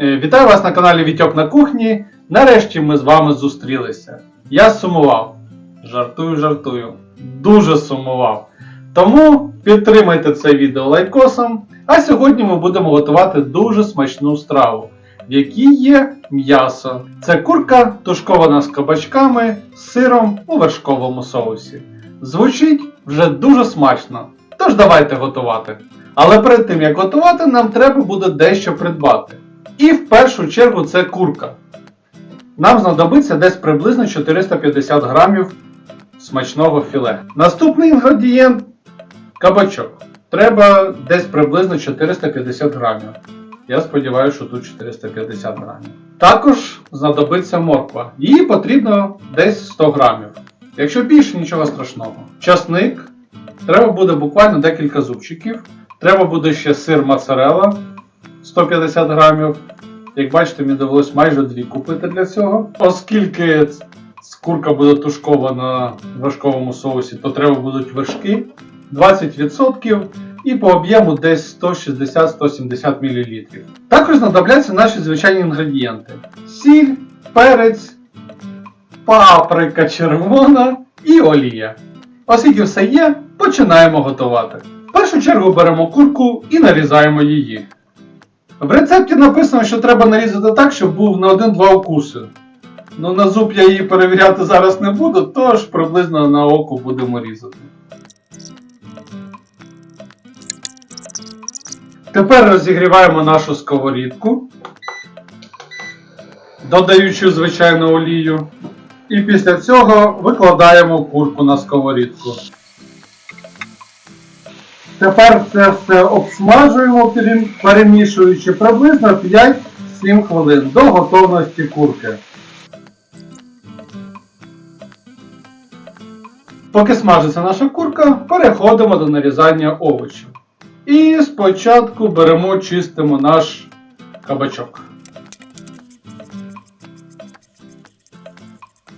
Е, Вітаю вас на каналі Вітьок на кухні. Нарешті ми з вами зустрілися. Я сумував. Жартую, жартую. Дуже сумував. Тому підтримайте це відео лайкосом. А сьогодні ми будемо готувати дуже смачну страву, в якій є м'ясо. Це курка тушкована з кабачками, сиром у вершковому соусі. Звучить вже дуже смачно. Тож давайте готувати. Але перед тим як готувати, нам треба буде дещо придбати. І в першу чергу це курка. Нам знадобиться десь приблизно 450 грамів смачного філе. Наступний інгредієнт кабачок. Треба десь приблизно 450 грамів. Я сподіваюся, що тут 450 грамів. Також знадобиться морква. Її потрібно десь 100 грамів. Якщо більше, нічого страшного. Часник. Треба буде буквально декілька зубчиків. Треба буде ще сир моцарелла 150 грамів. Як бачите, мені довелось майже дві купити для цього. Оскільки курка буде тушкована в вершковому соусі, то треба будуть вершки 20% і по об'єму десь 160-170 мл. Також знадобляться наші звичайні інгредієнти: сіль, перець, паприка червона і олія. Оскільки все є, починаємо готувати. В першу чергу беремо курку і нарізаємо її. В рецепті написано, що треба нарізати так, щоб був на 1-2 укуси. Ну на зуб я її перевіряти зараз не буду, тож приблизно на око будемо різати. Тепер розігріваємо нашу сковорідку, додаючи звичайну олію. І після цього викладаємо курку на сковорідку. Тепер це все обсмажуємо, перемішуючи приблизно 5-7 хвилин до готовності курки. Поки смажиться наша курка, переходимо до нарізання овочів. І спочатку беремо, чистимо наш кабачок.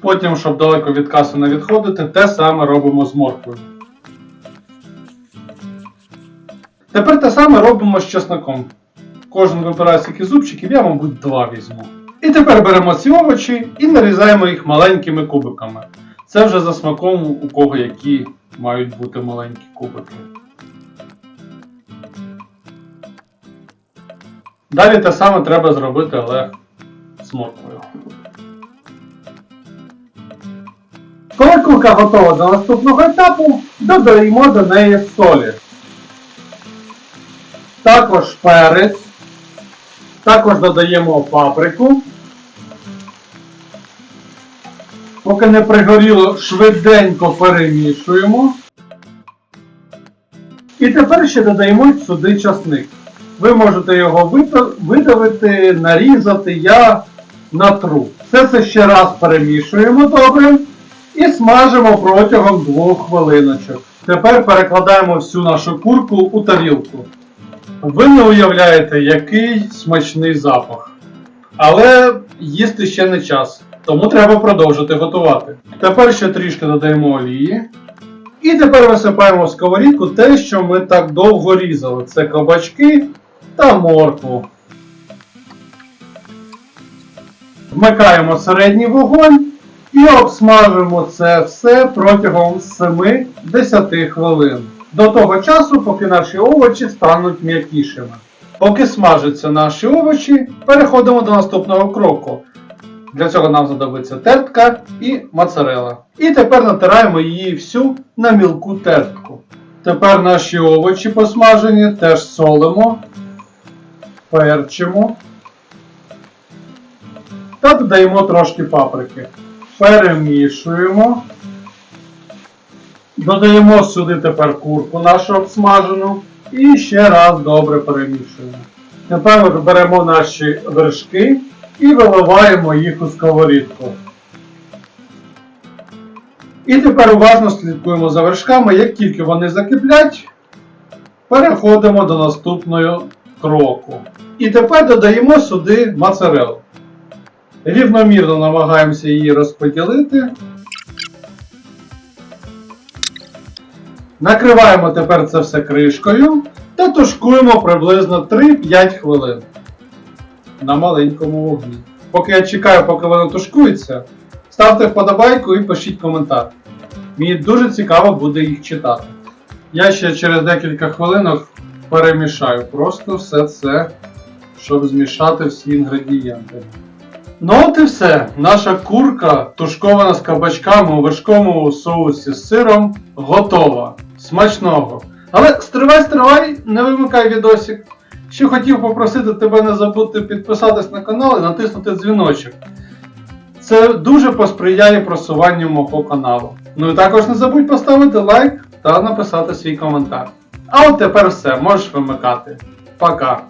Потім, щоб далеко від каси не відходити, те саме робимо з морквою. Тепер те саме робимо з чесноком. Кожен вибирає скільки зубчиків, я, мабуть, два візьму. І тепер беремо ці овочі і нарізаємо їх маленькими кубиками. Це вже за смаком, у кого які мають бути маленькі кубики. Далі те саме треба зробити, але з морквою. Коли курка готова до наступного етапу, додаємо до неї солі. Також перець. Також додаємо паприку. Поки не пригоріло, швиденько перемішуємо. І тепер ще додаємо сюди часник. Ви можете його видавити, нарізати, я натру. Все це ще раз перемішуємо добре і смажимо протягом 2 хвилиночок. Тепер перекладаємо всю нашу курку у тарілку. Ви не уявляєте, який смачний запах. Але їсти ще не час, тому треба продовжити готувати. Тепер ще трішки додаємо олії. І тепер висипаємо в сковорідку те, що ми так довго різали. Це кабачки та моркву. Вмикаємо середній вогонь і обсмажуємо це все протягом 7-10 хвилин. До того часу, поки наші овочі стануть м'якішими. Поки смажаться наші овочі, переходимо до наступного кроку. Для цього нам знадобиться тертка і моцарела. І тепер натираємо її всю на мілку тертку. Тепер наші овочі посмажені теж солимо, перчимо та додаємо трошки паприки. Перемішуємо. Додаємо сюди тепер курку нашу обсмажену і ще раз добре перемішуємо. Тепер беремо наші вершки і виливаємо їх у сковорідку. І тепер уважно слідкуємо за вершками. Як тільки вони закиплять, переходимо до наступного кроку. І тепер додаємо сюди моцарелу. Рівномірно намагаємося її розподілити. Накриваємо тепер це все кришкою та тушкуємо приблизно 3-5 хвилин. на маленькому вогні. Поки я чекаю, поки воно тушкується, ставте вподобайку і пишіть коментар. Мені дуже цікаво буде їх читати. Я ще через декілька хвилинок перемішаю просто все це, щоб змішати всі інгредієнти. Ну от і все. Наша курка, тушкована з кабачками у вершковому соусі з сиром, готова. Смачного. Але стривай, стривай, не вимикай відосик. Ще хотів попросити тебе не забути підписатись на канал і натиснути дзвіночок. Це дуже посприяє просуванню мого каналу. Ну і також не забудь поставити лайк та написати свій коментар. А от тепер все, можеш вимикати. Пока.